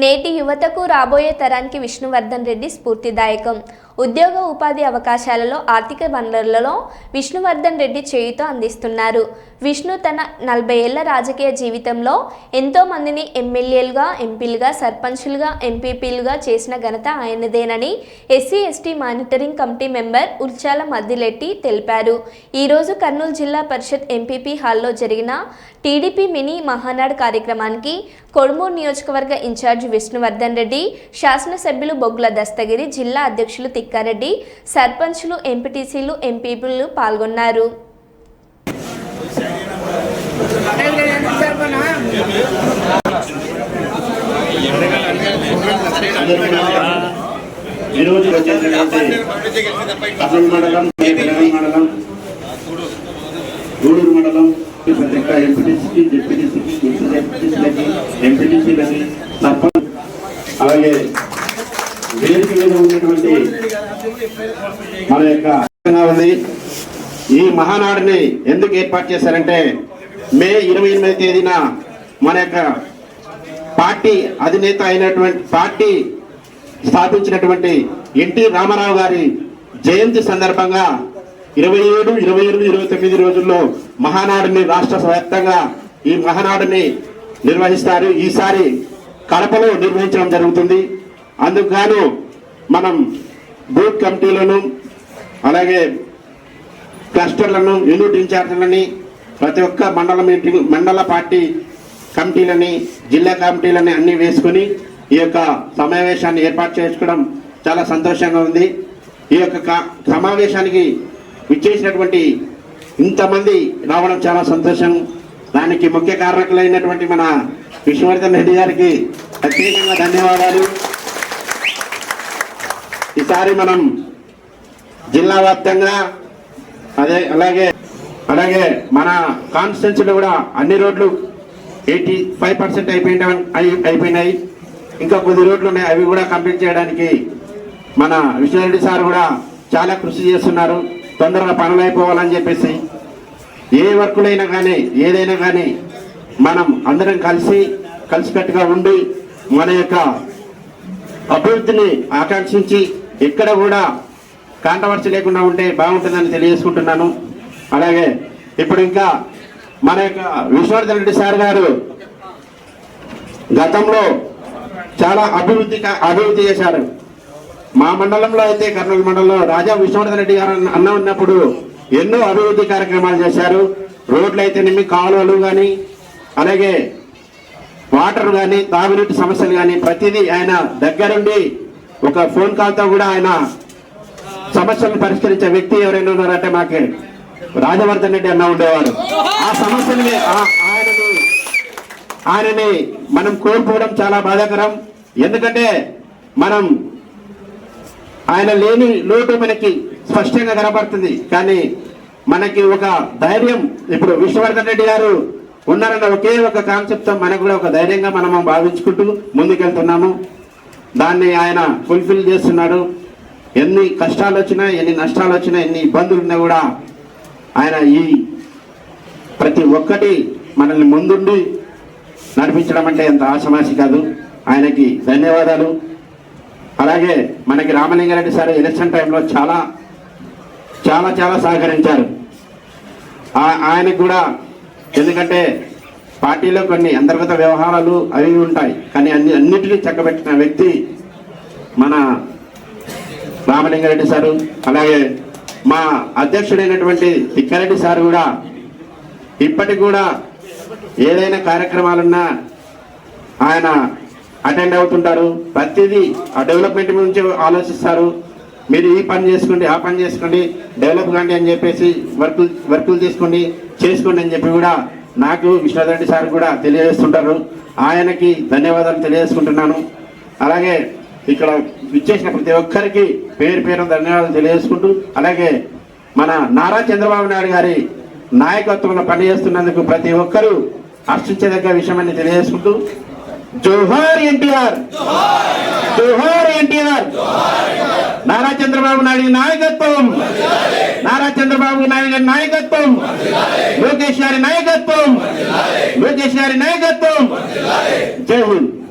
నేటి యువతకు రాబోయే తరానికి విష్ణువర్ధన్ రెడ్డి స్ఫూర్తిదాయకం. ఉద్యోగ ఉపాధి అవకాశాలలో ఆర్థిక వనరులలో విష్ణువర్ధన్ రెడ్డి చేయితో అందిస్తున్నారు. విష్ణు తన నలభై ఏళ్ళ రాజకీయ జీవితంలో ఎంతో మందిని ఎమ్మెల్యేలుగా ఎంపీలుగా సర్పంచులుగా ఎంపీపీలుగా చేసిన ఘనత ఆయనదేనని SC ST monitoring committee member Ulchala Maddiletti తెలిపారు. ఈరోజు కర్నూలు జిల్లా పరిషత్ ఎంపీపీ హాల్లో జరిగిన టీడీపీ మినీ మహానాడు కార్యక్రమానికి కొడుమూరు నియోజకవర్గ ఇన్ఛార్జ్ విష్ణువర్ధన్ రెడ్డి శాసనసభ్యులు బొగ్గుల దస్తగిరి జిల్లా అధ్యక్షులు తిక్కారెడ్డి సర్పంచ్లు ఎంపీటీసీలు ఎంపీలు పాల్గొన్నారు. ఈరోజు వచ్చేసినటువంటి కర్నూలు మండలం మండలం గూడూరు మండలం ఎంపీటీసీకి డిప్యూటీసీకి ఎంపీటీసీలకి ఎంపీటీసీలకి సర్పంచ్ అలాగే వేదిక మీద ఉన్నటువంటి మన యొక్క ఉంది ఈ మహానాడుని ఎందుకు ఏర్పాటు చేశారంటే మే ఇరవై ఎనిమిది తేదీన మన యొక్క పార్టీ అధినేత అయినటువంటి పార్టీ స్థాపించినటువంటి ఎన్టీ రామారావు గారి జయంతి సందర్భంగా ఇరవై ఏడు ఇరవై ఎనిమిది ఇరవై తొమ్మిది రోజుల్లో మహానాడుని రాష్ట్ర వ్యాప్తంగా ఈ మహానాడుని నిర్వహిస్తారు. ఈసారి కడపలో నిర్వహించడం జరుగుతుంది. అందుకు మనం బూత్ కమిటీలను అలాగే క్లస్టర్లను యూనిట్ ఇన్ఛార్జీలని ప్రతి ఒక్క మండల మీటింగ్ మండల పార్టీ కమిటీలని జిల్లా కమిటీలని అన్నీ వేసుకుని ఈ యొక్క సమావేశాన్ని ఏర్పాటు చేసుకోవడం చాలా సంతోషంగా ఉంది. ఈ యొక్క సమావేశానికి విచ్చేసినటువంటి ఇంతమంది రావడం చాలా సంతోషం. దానికి ముఖ్య కారకులైనటువంటి మన విష్ణువర్ధన్ రెడ్డి గారికి ప్రత్యేకంగా ధన్యవాదాలు. ఈసారి మనం జిల్లా వ్యాప్తంగా అదే అలాగే అలాగే మన కాన్స్టిట్యున్సీలో కూడా అన్ని రోడ్లు ఎయిటీ ఫైవ్ పర్సెంట్ అయిపోయిన అయిపోయినాయి. ఇంకా కొద్ది రోడ్లు ఉన్నాయి అవి కూడా కంప్లీట్ చేయడానికి మన విశ్వరెడ్డి సార్ కూడా చాలా కృషి చేస్తున్నారు. తొందరగా పనులు అయిపోవాలని చెప్పేసి ఏ వర్కులైనా కానీ ఏదైనా కానీ మనం అందరం కలిసి కలిసికట్టుగా ఉండి మన యొక్క అభివృద్ధిని ఆకాంక్షించి ఇక్కడ కూడా కాంట్రవర్సీ లేకుండా ఉంటే బాగుంటుందని తెలియజేసుకుంటున్నాను. అలాగే ఇప్పుడు ఇంకా మన యొక్క విశ్వవర్ధన్ రెడ్డి సార్ గారు గతంలో చాలా అభివృద్ధి అభివృద్ధి చేశారు. మా మండలంలో అయితే కర్నూలు మండలంలో రాజా విశ్వవర్ధన్ రెడ్డి గారు అన్న- అన్న ఉన్నప్పుడు ఎన్నో అభివృద్ధి కార్యక్రమాలు చేశారు. రోడ్లు అయితేనేమి కాలువలు కానీ అలాగే వాటర్ కానీ తాగునీటి సమస్యలు కానీ ప్రతిదీ ఆయన దగ్గరుండి ఒక ఫోన్ కాల్తో కూడా ఆయన సమస్యలను పరిష్కరించే వ్యక్తి ఎవరైనా ఉన్నారంటే మాకు రాజవర్ధన్ రెడ్డి అన్న ఉండేవారు. ఆ సమస్యని ఆయనని ఆయనని మనం కోల్పోవడం చాలా బాధాకరం. ఎందుకంటే మనం ఆయన లేని లోటు మనకి స్పష్టంగా కనబడుతుంది కానీ మనకి ఒక ధైర్యం ఇప్పుడు విష్ణువర్ధన్ రెడ్డి గారు ఉన్నారన్న ఒకే ఒక కాన్సెప్ట్ మనకు కూడా ఒక ధైర్యంగా మనము భావించుకుంటూ ముందుకెళ్తున్నాము. దాన్ని ఆయన ఫుల్ఫిల్ చేస్తున్నాడు. ఎన్ని కష్టాలు వచ్చినా ఎన్ని నష్టాలు వచ్చినా ఎన్ని ఇబ్బందులు ఉన్నా కూడా ఆయన ఈ ప్రతి ఒక్కటి మనల్ని ముందుండి నడిపించడం అంటే ఎంత ఆశమాసి కాదు. ఆయనకి ధన్యవాదాలు. అలాగే మనకి రామలింగారెడ్డి సార్ ఎలక్షన్ టైంలో చాలా చాలా చాలా సహకరించారు. ఆయనకు కూడా ఎందుకంటే పార్టీలో కొన్ని అంతర్గత వ్యవహారాలు అవి ఉంటాయి. కానీ అన్ని అన్నిటినీ చక్కబెట్టిన వ్యక్తి మన రామలింగారెడ్డి సారు. అలాగే మా అధ్యక్షుడైనటువంటి తిక్కారెడ్డి సార్ కూడా ఇప్పటికి కూడా ఏదైనా కార్యక్రమాలున్నా ఆయన అటెండ్ అవుతుంటారు. ప్రతిదీ ఆ డెవలప్మెంట్ గురించి ఆలోచిస్తారు. మీరు ఈ పని చేసుకోండి ఆ పని చేసుకోండి డెవలప్ కాండి అని చెప్పేసి వర్కులు వర్కులు తీసుకోండి చేసుకోండి అని చెప్పి కూడా నాకు విశ్వనాథరెడ్డి సార్ కూడా తెలియజేస్తుంటారు. ఆయనకి ధన్యవాదాలు తెలియజేసుకుంటున్నాను. అలాగే ఇక్కడ విచ్చేసిన ప్రతి ఒక్కరికి పేరు పేరు ధన్యవాదాలు తెలియజేసుకుంటూ అలాగే మన నారా చంద్రబాబు నాయుడు గారి నాయకత్వంలో పనిచేస్తున్నందుకు ప్రతి ఒక్కరూ హర్షించదగ్గ విషయమని తెలియజేసుకుంటూ జోహార్ ఎన్టీఆర్ జోహార్ ఎన్టీఆర్ నారా చంద్రబాబు నాయుడు నాయకత్వం. చంద్రబాబు నాయుడు గారి నాయకత్వం. లోకేష్ గారి నాయకత్వం. లోకేష్ గారి నాయకత్వం. జై హింద్.